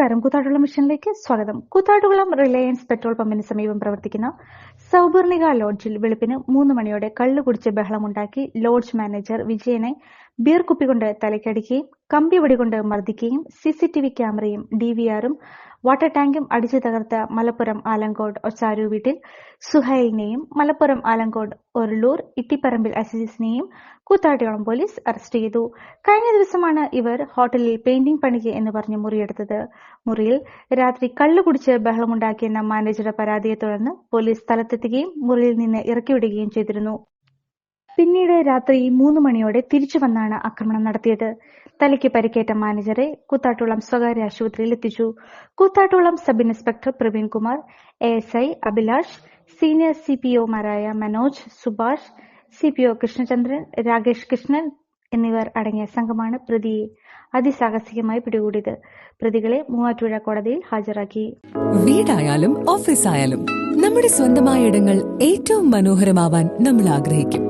നമസ്കാരം. കൂത്താട്ടുകുളം മിഷനിലേക്ക് സ്വാഗതം. Koothattukulam Reliance petrol പമ്പിന് സമീപം പ്രവർത്തിക്കുന്ന സൗപർണിക ലോഡ്ജിൽ വെളുപ്പിന് മൂന്ന് മണിയോടെ കള്ളു കുടിച്ച് ബഹളമുണ്ടാക്കി ലോഡ്ജ് മാനേജർ വിജയനെ ബിയർ കുപ്പി കൊണ്ട് തലയ്ക്കടിക്കുകയും കമ്പി വടികൊണ്ട് മർദ്ദിക്കുകയും സിസിടിവി ക്യാമറയും ഡിവിആറും വാട്ടർ ടാങ്കും അടിച്ചു തകർത്ത മലപ്പുറം ആലങ്കോട് ഒച്ചാരു വീട്ടിൽ സുഹൈലിനെയും മലപ്പുറം ആലങ്കോട് ഒരളൂർ ഇട്ടിപ്പറമ്പിൽ അസീസിനെയും കൂത്താട്ടിയോളം പോലീസ് അറസ്റ്റ് ചെയ്തു. കഴിഞ്ഞ ദിവസമാണ് ഇവർ ഹോട്ടലിൽ പെയിന്റിംഗ് പണിക്ക് എന്ന് പറഞ്ഞ് മുറിയെടുത്തത്. മുറിയിൽ രാത്രി കള്ളു കുടിച്ച് ബഹളമുണ്ടാക്കിയെന്ന മാനേജറുടെ പരാതിയെ തുടർന്ന് പോലീസ് സ്ഥലത്തെത്തുകയും മുറിയിൽ നിന്ന് ഇറക്കിവിടുകയും ചെയ്തിരുന്നു. പിന്നീട് രാത്രി മൂന്ന് മണിയോടെ തിരിച്ചു വന്നാണ് ആക്രമണം നടത്തിയത്. തലയ്ക്ക് പരിക്കേറ്റ മാനേജറെ കൂത്താട്ടുളം സ്വകാര്യ ആശുപത്രിയിൽ എത്തിച്ചു. Koothattukulam sub inspector Praveen Kumar A S I Abhilash senior C P ഒമാരായ Manoj Subhash C P O Krishnachandran Rakesh Krishnan എന്നിവർ അടങ്ങിയ സംഘമാണ് പ്രതിയെ അതിസാഹസികമായി പിടികൂടിയത്. പ്രതികളെ മൂവാറ്റുപുഴ കോടതിയിൽ ഹാജരാക്കി. വീടായാലും ഓഫീസായാലും നമ്മുടെ സ്വന്തമായ ഇടങ്ങൾ ഏറ്റവും മനോഹരമാവാൻ നമ്മൾ ആഗ്രഹിക്കും.